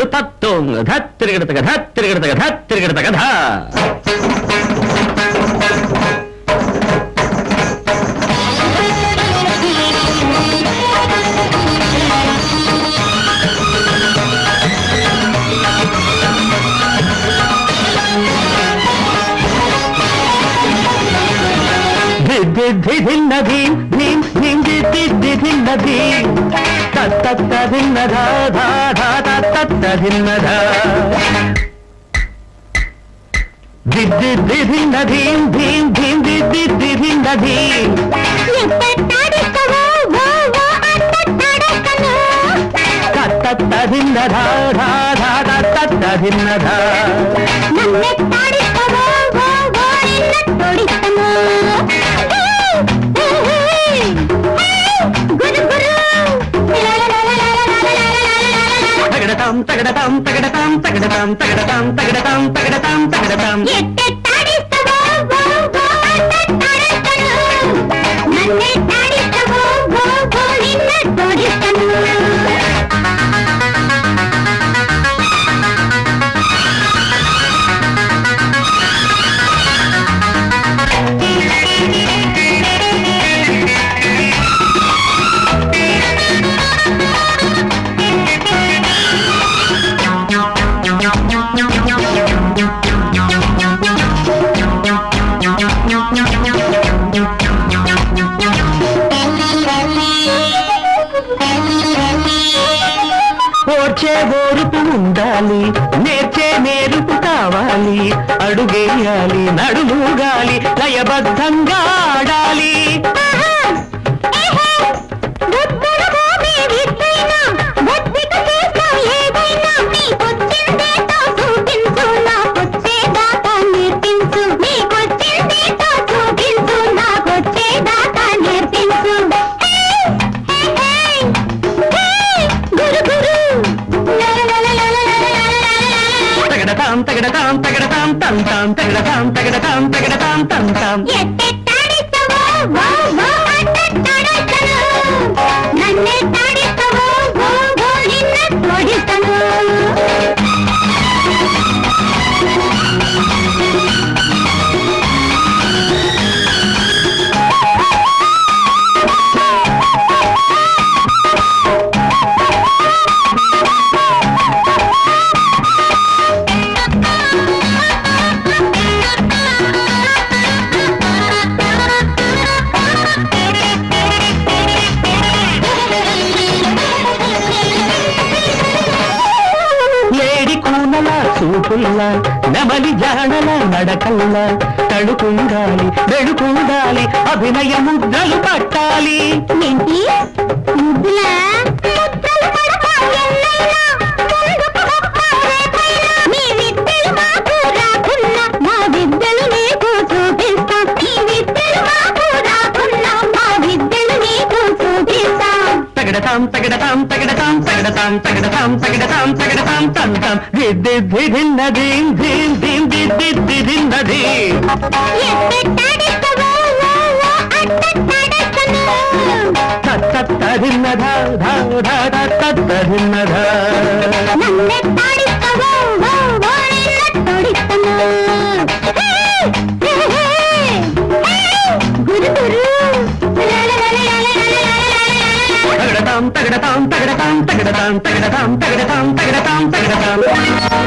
తిరుగుడు తత్వం గధ తిరుగుడు గధ తిరుగుడు గధ తిరుగుడు గధ. ధిన్న ధీం ధీం ధీం ది ధిన్న ధీం తత్త ధిన్న ధా ధా ధా తత్త ధిన్న ధా దిద్ది దిధిన్న ధీం ధీం ధీం దిద్ది దిధిన్న ధీం తత్త ధిన్న ధా ధా ధా తత్త ధిన్న ధా తగడతాం తగడతాం తగడతాం తగడతాం తగడతాం తగడతాం తగడతాం తగడతాం. ఓర్చే ఓరుపు ఉండాలి నేర్చే నేరుపు కావాలి అడుగేయాలి నడుముగాలి లయబద్ధంగా ఆడాలి. తగడతాం తగడతాం తగడతాం తం తాం తగడతాం తగడతాం తగడతాం తం తాం నన్నే ಮಾತಲ್ಲ ನಮಲಿ ಜಾಣಲ ನಡಕಲ್ಲ తడుకుండాలి వెడుకుండాలి అభినయ ముద్రలు పట్టాలి ముద్దులా? தகடதாம் தகடதாம் தகடதாம் தகடதாம் தகடதாம் தகடதாம் தகடதாம் தந்தாம் திதி திதின்னதீம் தீம் தீம் திதி திதின்னதி தத்தத்ததின்னதா తగడతాం తగడతాం తగడతాం తగడతాం తగడతాం తగడతాం.